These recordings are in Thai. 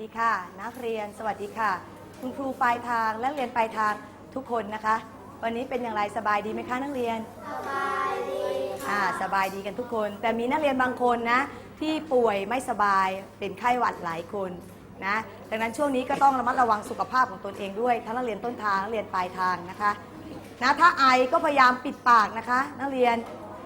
ดีค่ะ นักเรียนสวัสดีค่ะ คุณครูปลายทางและเรียนปลายทางทุกคนนะคะ วันนี้เป็นอย่างไรสบายดีไหมคะนักเรียน สบายดีค่ะสบายดีกันทุกคน แต่มีนักเรียนบางคนนะ ที่ป่วยไม่สบายเป็นไข้หวัดหลายคนนะดังนั้นช่วงนี้ก็ต้องระมัดระวังสุขภาพของตนเองด้วยทั้งนักเรียนต้นทางนักเรียนปลายทางนะคะนะถ้าไอก็พยายามปิดปากนะคะ นักเรียน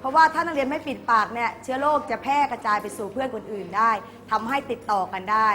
เพราะว่าถ้านักเรียนไม่ปิดปากเนี่ยเชื้อโรคจะแพร่กระจายไปสู่เพื่อนคนอื่นได้ทำให้ติดต่อกันได้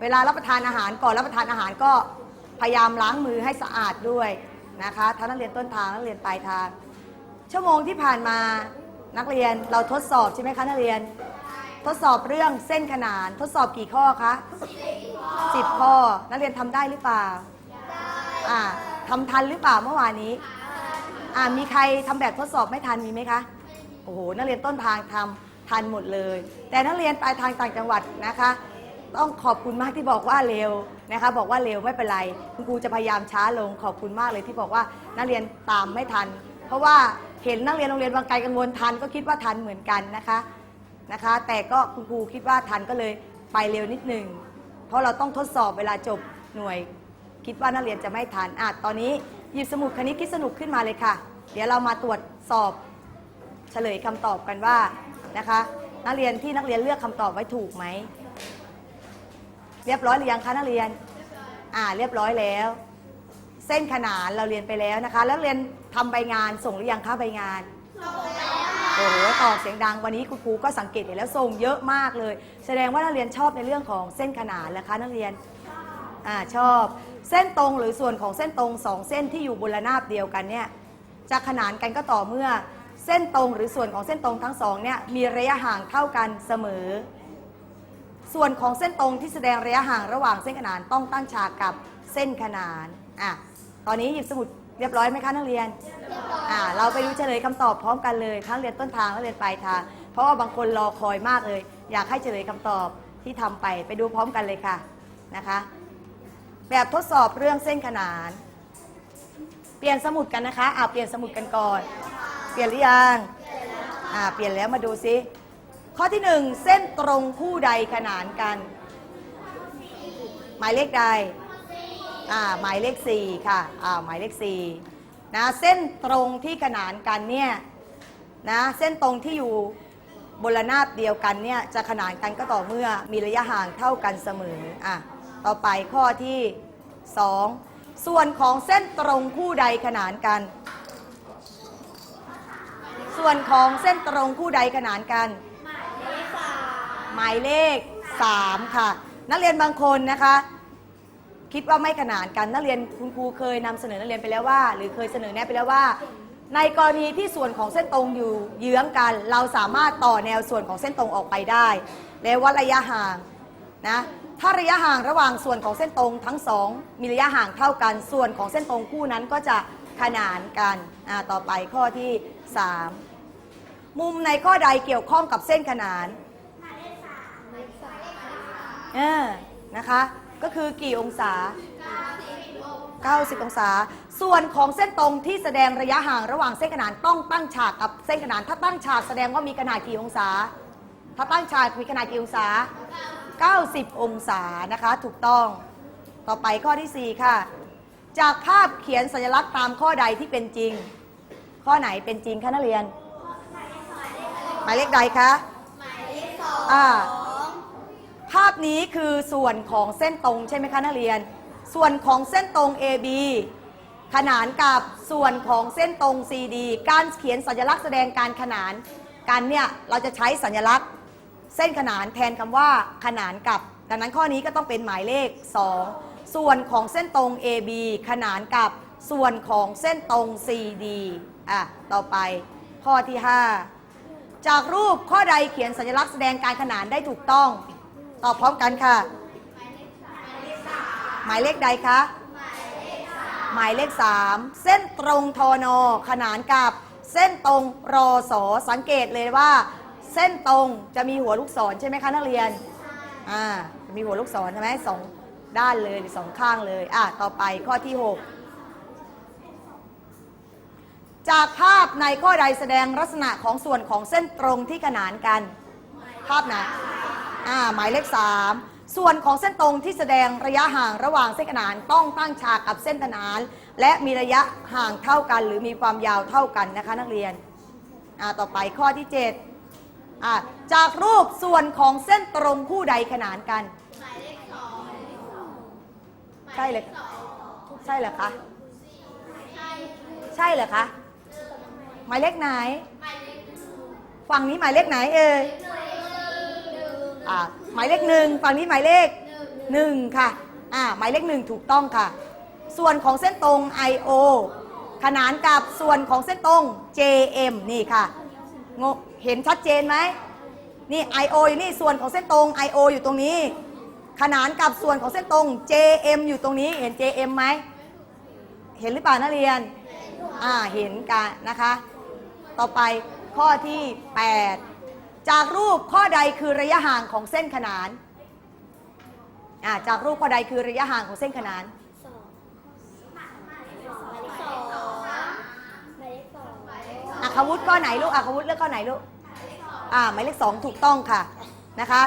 เวลารับประทานอาหารก่อนรับประทานอาหารก็พยายามล้างมือให้สะอาดด้วยนะคะทั้งนักเรียนต้นทางนักเรียนปลายทาง ชั่วโมงที่ผ่านมานักเรียนเราทดสอบใช่ไหมคะนักเรียน ทดสอบเรื่องเส้นขนานทดสอบกี่ข้อคะสิบข้อ นักเรียนทำได้หรือเปล่าอ่าทำทันหรือเปล่าเมื่อวานนี้อ่ามีใครทำแบบทดสอบไม่ทันมีไหมคะโอ้โหนักเรียนต้นทางทำทันหมดเลย แต่นักเรียนปลายทางต่างจังหวัดนะคะ ต้องขอบคุณมากที่บอกว่าเร็วนะคะ บอกว่าเร็วไม่เป็นไร คุณครูจะพยายามช้าลงขอบคุณมากเลยที่บอกว่านักเรียนตามไม่ทัน เพราะว่าเห็นนักเรียนโรงเรียนบางไกลกังวลทันก็คิดว่าทันเหมือนกันนะคะนะคะ แต่ก็คุณครูคิดว่าทันก็เลยไปเร็วนิดหนึ่งเพราะเราต้องทดสอบเวลาจบหน่วย คิดว่านักเรียนจะไม่ทันอะตอนนี้หยิบสมุดคณิตคิดสนุกขึ้นมาเลยค่ะ เดี๋ยวเรามาตรวจสอบเฉลยคำตอบกันว่านะคะ นักเรียนที่นักเรียนเลือกคำตอบไว้ถูกไหม เรียบร้อยหรือยังคะนักเรียน อ่า เรียบร้อยแล้ว เส้นขนานเราเรียนไปแล้วนะคะ แล้วเรียนทำใบงานส่งหรือยังคะใบงานโอ้โหตอบเสียงดังวันนี้คุณครูก็สังเกตเห็นแล้วส่งเยอะมากเลย แสดงว่านักเรียนชอบในเรื่องของเส้นขนานแล้วคะนักเรียนอ่าชอบ เส้นตรงหรือส่วนของเส้นตรงสองเส้นที่อยู่บนระนาบเดียวกันเนี่ยจะขนานกันก็ต่อเมื่อเส้นตรงหรือส่วนของเส้นตรงทั้งสองเนี่ยมีระยะห่างเท่ากันเสมอ ส่วนของเส้นตรงที่แสดงระยะห่างระหว่างเส้นขนานต้องตั้งฉากกับเส้นขนานอะตอนนี้หยิบสมุดเรียบร้อยไหมคะนักเรียนอ่าเราไปดูเฉลยคำตอบพร้อมกันเลยทั้งเรียนต้นทางและเรียนปลายทาง เพราะว่าบางคนรอคอยมากเลย อยากให้เฉลยคำตอบที่ทำไปไปดูพร้อมกันเลยค่ะนะคะ แบบทดสอบเรื่องเส้นขนาน เปลี่ยนสมุดกันนะคะอ่าเปลี่ยนสมุดกันก่อน เปลี่ยนหรือยังอ่าเปลี่ยนแล้วมาดูซิ ข้อที่หนึ่งเส้นตรงคู่ใดขนานกัน หมายเลขใดอ่าหมายเลขสี่ค่ะอ่าหมายเลขสี่นะเส้นตรงที่ขนานกันเนี่ยนะเส้นตรงที่อยู่บนระนาบเดียวกันเนี่ยจะขนานกันก็ต่อเมื่อมีระยะห่างเท่ากันเสมออะต่อไปข้อที่สองส่วนของเส้นตรงคู่ใดขนานกัน ส่วนของเส้นตรงคู่ใดขนานกัน หมายเลข 3 ค่ะ นักเรียนบางคนนะคะ คิดว่าไม่ขนานกันนักเรียนคุณครูเคยนำเสนอนักเรียนไปแล้วว่า หรือเคยเสนอแนะไปแล้วว่า ในกรณีที่ส่วนของเส้นตรงอยู่เยื้องกัน เราสามารถต่อแนวส่วนของเส้นตรงออกไปได้ แล้ววัดระยะห่างนะถ้าระยะห่างระหว่างส่วนของเส้นตรงทั้งสองมีระยะห่างเท่ากัน ส่วนของเส้นตรงคู่นั้นก็จะขนานกันต่อไปข้อที่ 3 มุมในข้อใดเกี่ยวข้องกับเส้นขนาน เออนะคะ ก็คือกี่องศา 90 องศา ส่วนของเส้นตรงที่แสดงระยะห่างระหว่างเส้นขนานต้องตั้งฉากกับเส้นขนาน ถ้าตั้งฉากแสดงว่ามีขนาดกี่องศา ถ้าตั้งฉากมีขนาดกี่องศา 90 องศานะคะ ถูกต้อง ต่อไปข้อที่ 4 ค่ะ จากภาพเขียนสัญลักษณ์ตามข้อใดที่เป็นจริง ข้อไหนเป็นจริงคะนักเรียน หมายเลขใดคะ หมายเลขสองอ่าภาพ นี้คือส่วนของเส้นตรงใช่ไหมคะนักเรียน ส่วนของเส้นตรง AB ขนานกับส่วนของเส้นตรง CD การเขียนสัญลักษณ์แสดงการขนานกันเนี่ยเราจะใช้สัญลักษณ์เส้นขนานแทนคำว่าขนานกับ ดังนั้นข้อนี้ก็ต้องเป็นหมายเลข 2 ส่วนของเส้นตรง AB ขนานกับส่วนของเส้นตรง CD อะต่อไปข้อที่ 5 จากรูปข้อใดเขียนสัญลักษณ์แสดงการขนานได้ถูกต้อง ตอบพร้อมกันค่ะ หมายเลขใดคะ หมายเลข3เส้นตรงทอนอขนานกับเส้นตรงรอสอสังเกตเลยว่า เส้นตรงจะมีหัวลูกศรใช่ไหมคะนักเรียนอ่ามีหัวลูกศรใช่ไหมสองด้านเลยหรือสองข้างเลยอะต่อไปข้อที่ 6 จากภาพในข้อใดแสดงลักษณะของส่วนของเส้นตรงที่ขนานกัน ภาพไหน อ่าหมายเลข 3 ส่วนของเส้นตรงที่แสดงระยะห่างระหว่างเส้นขนานต้องตั้งฉากกับเส้นขนาน และมีระยะห่างเท่ากัน หรือมีความยาวเท่ากันนะคะนักเรียนอ่าต่อไปข้อที่7อ่าจากรูปส่วนของเส้นตรงคู่ใดขนานกัน หมายเลขสองใช่เลยใช่เหรอคะใช่เหรอคะหมายเลขไหนฝั่งนี้หมายเลขไหนเอ่ย อ่าหมายเลขหนึ่งฝั่งนี้หมายเลขหนึ่งค่ะอ่าหมายเลขหนึ่งถูกต้องค่ะ ส่วนของเส้นตรง IO ขนานกับส่วนของเส้นตรง JM นี่ค่ะงงเห็นชัดเจนไหมนี่ IO อยู่นี่ส่วนของเส้นตรง IO อยู่ตรงนี้ ขนานกับส่วนของเส้นตรง JM อยู่ตรงนี้เห็น JM ไหมเห็นหรือเปล่านักเรียนอ่าเห็นกันนะคะ ต่อไปข้อที่ 8 จากรูปข้อใดคือระยะห่างของเส้นขนานอ่าจากรูปข้อใดคือระยะห่างของเส้นขนาน สองหมายเลขสองหมายเลขสองอัควุธข้อไหนลูกอัควุธเลือกข้อไหนลูกอ่าหมายเลขสองถูกต้องค่ะนะคะ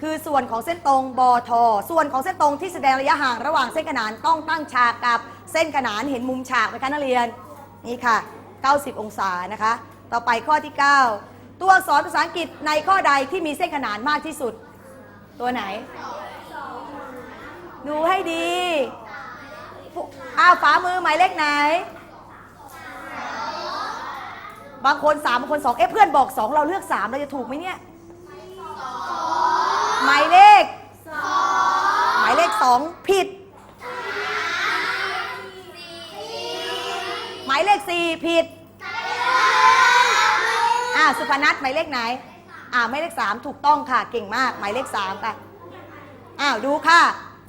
คือส่วนของเส้นตรงบทส่วนของเส้นตรงที่แสดงระยะห่างระหว่างเส้นขนานต้องตั้งฉากกับเส้นขนานเห็นมุมฉากไหมคะนักเรียนนี่ค่ะ 90 องศานะคะ ต่อไปข้อที่ 9 ตัวอักษรภาษาอังกฤษในข้อใดที่มีเส้นขนานมากที่สุด ตัวไหน ดูให้ดีอ้าวฝามือหมายเลขไหน บางคนสามบางคนสองเอ๊ะเพื่อนบอกสองเราเลือกสามเราจะถูกไหมเนี่ย หมายเลขหมายเลขสองผิด หมายเลขสี่ผิด อ่าสุพนัทหมายเลขไหน อ่าหมายเลขสามถูกต้องค่ะ เก่งมากหมายเลขสามค่ะอ้าวดูค่ะ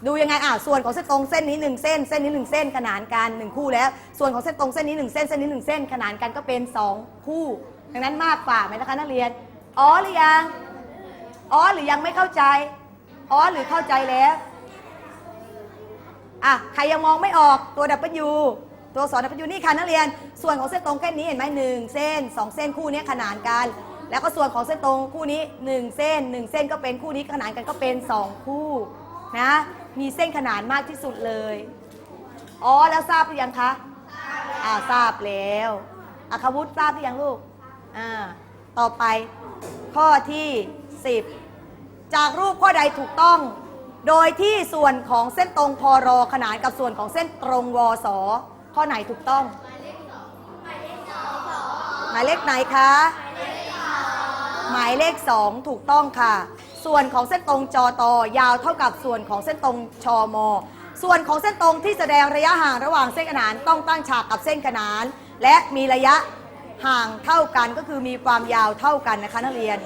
ดูยังไงอ่าส่วนของเส้นตรงเส้นนี้หนึ่งเส้น เส้นนี้หนึ่งเส้นขนานกันหนึ่งคู่แล้ว ส่วนของเส้นตรงเส้นนี้หนึ่งเส้นเส้นนี้หนึ่งเส้นขนานกันก็เป็นสองคู่ ดังนั้นมากกว่าไหมนะคะนักเรียนอ๋อหรือยังอ๋อหรือยังไม่เข้าใจอ๋อหรือเข้าใจแล้วอะใครยังมองไม่ออกตัว W ตัวสอน W นี่ค่ะนักเรียน ส่วนของเส้นตรงแค่นี้เห็นไหมหนึ่งเส้นสองเส้นคู่นี้ขนานกัน แล้วก็ส่วนของเส้นตรงคู่นี้หนึ่งเส้นหนึ่งเส้นก็เป็นคู่นี้ขนานกันก็เป็นสองคู่นะมีเส้นขนานมากที่สุดเลย อ๋อแล้วทราบหรือยังคะอ่าทราบแล้วอัควุฒิทราบหรือยังลูกอ่าต่อไปข้อที่ 10 จากรูปข้อใดถูกต้อง โดยที่ส่วนของเส้นตรงพอรอขนานกับส่วนของเส้นตรงวส ข้อไหนถูกต้อง หมายเลขไหนคะ หมายเลขสองถูกต้องค่ะ ส่วนของเส้นตรงจอตอยาวเท่ากับส่วนของเส้นตรงชอมส่วนของเส้นตรงที่แสดงระยะห่างระหว่างเส้นขนานต้องตั้งฉากกับเส้นขนาน และมีระยะห่างเท่ากันก็คือมีความยาวเท่ากันนะคะนักเรียน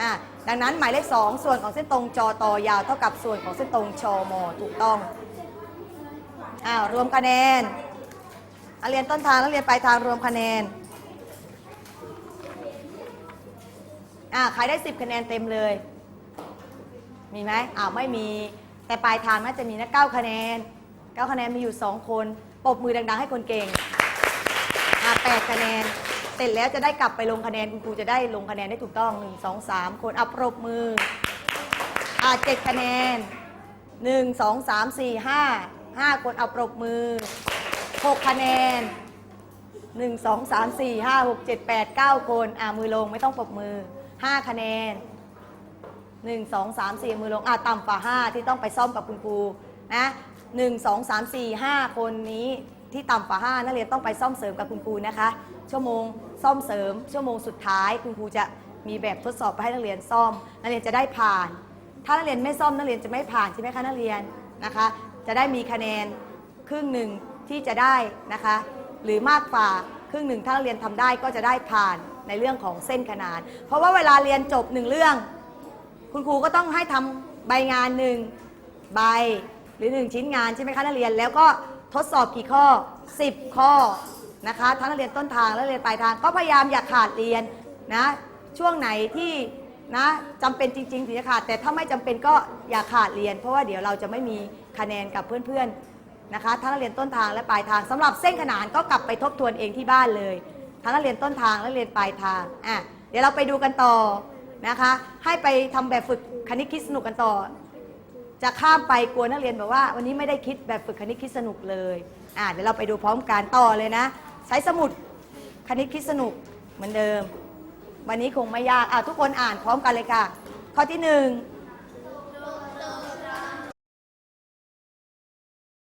อะดังนั้นหมายเลขสองส่วนของเส้นตรงจอตอยาวเท่ากับส่วนของเส้นตรงชอมถูกต้องอ้าวรวมคะแนน นักเรียนต้นทางนักเรียนปลายทางรวมคะแนนอ่าใครได้ 10 คะแนนเต็มเลย มีไหมอ้าวไม่มี แต่ปลายทางน่าจะมีนะ9คะแนน 9 คะแนนมีอยู่ 2 คนปรบมือดัง ๆ ให้คนเก่งอ่า8คะแนน เสร็จแล้วจะได้กลับไปลงคะแนนคุณครูจะได้ลงคะแนนได้ถูกต้อง 1 2 3 คนอะปรบมืออ่า7คะแนน 1 2 3 4 5 5 คนเอาปรบมือ 6 คะแนนหนึ่งสองสามสี่ห้าหกเจ็ดแปดเก้าคน อ่ามือลงไม่ต้องปรบมือห้าคะแนนหนึ่งสองสามสี่มือลง อ่าต่ำกว่าห้าที่ต้องไปซ่อมกับคุณครูนะหนึ่งสองสามสี่ห้าคนนี้ที่ต่ำกว่าห้านักเรียนต้องไปซ่อมเสริมกับคุณครูนะคะ ชั่วโมงซ่อมเสริม ชั่วโมงสุดท้ายคุณครูจะมีแบบทดสอบไปให้นักเรียนซ่อม นักเรียนจะได้ผ่าน ถ้านักเรียนไม่ซ่อมนักเรียนจะไม่ผ่านใช่ไหมคะนักเรียนนะคะ จะได้มีคะแนนครึ่งหนึ่ง ที่จะได้นะคะ หรือมากกว่าครึ่งหนึ่งถ้านเรียนทำได้ก็จะได้ผ่านในเรื่องของเส้นขนาน เพราะว่าเวลาเรียนจบหนึ่งเรื่อง คุณครูก็ต้องให้ทำใบงานหนึ่งใบหรือหนึ่งชิ้นงานใช่ไหมคะนักเรียนแล้วก็ทดสอบกี่ข้อ 10 ข้อนะคะทั้งนักเรียนต้นทางและเรียนปลายทางก็พยายามอย่าขาดเรียนนะช่วงไหนที่นะจำเป็นจริงๆถึงจะขาดแต่ถ้าไม่จำเป็นก็อย่าขาดเรียน เพราะว่าเดี๋ยวเราจะไม่มีคะแนนกับเพื่อนๆ นะคะทั้งนเรียนต้นทางและปลายทาง สำหรับเส้นขนานก็กลับไปทบทวนเองที่บ้านเลย ทั้งนเรียนต้นทางและเรียนปลายทางอะเดี๋ยวเราไปดูกันต่อนะคะให้ไปทำแบบฝึกคณิตคิดสนุกกันต่อ จะข้ามไปกลัวนักเรียนบอกว่า วันนี้ไม่ได้คิดแบบฝึกคณิตคิดสนุกเลยอะเดี๋ยวเราไปดูพร้อมกันต่อเลยนะ ใช้สมุดคณิตคิดสนุกเหมือนเดิม วันนี้คงไม่ยากอะทุกคนอ่านพร้อมกันเลยค่ะ ข้อที่หนึ่ง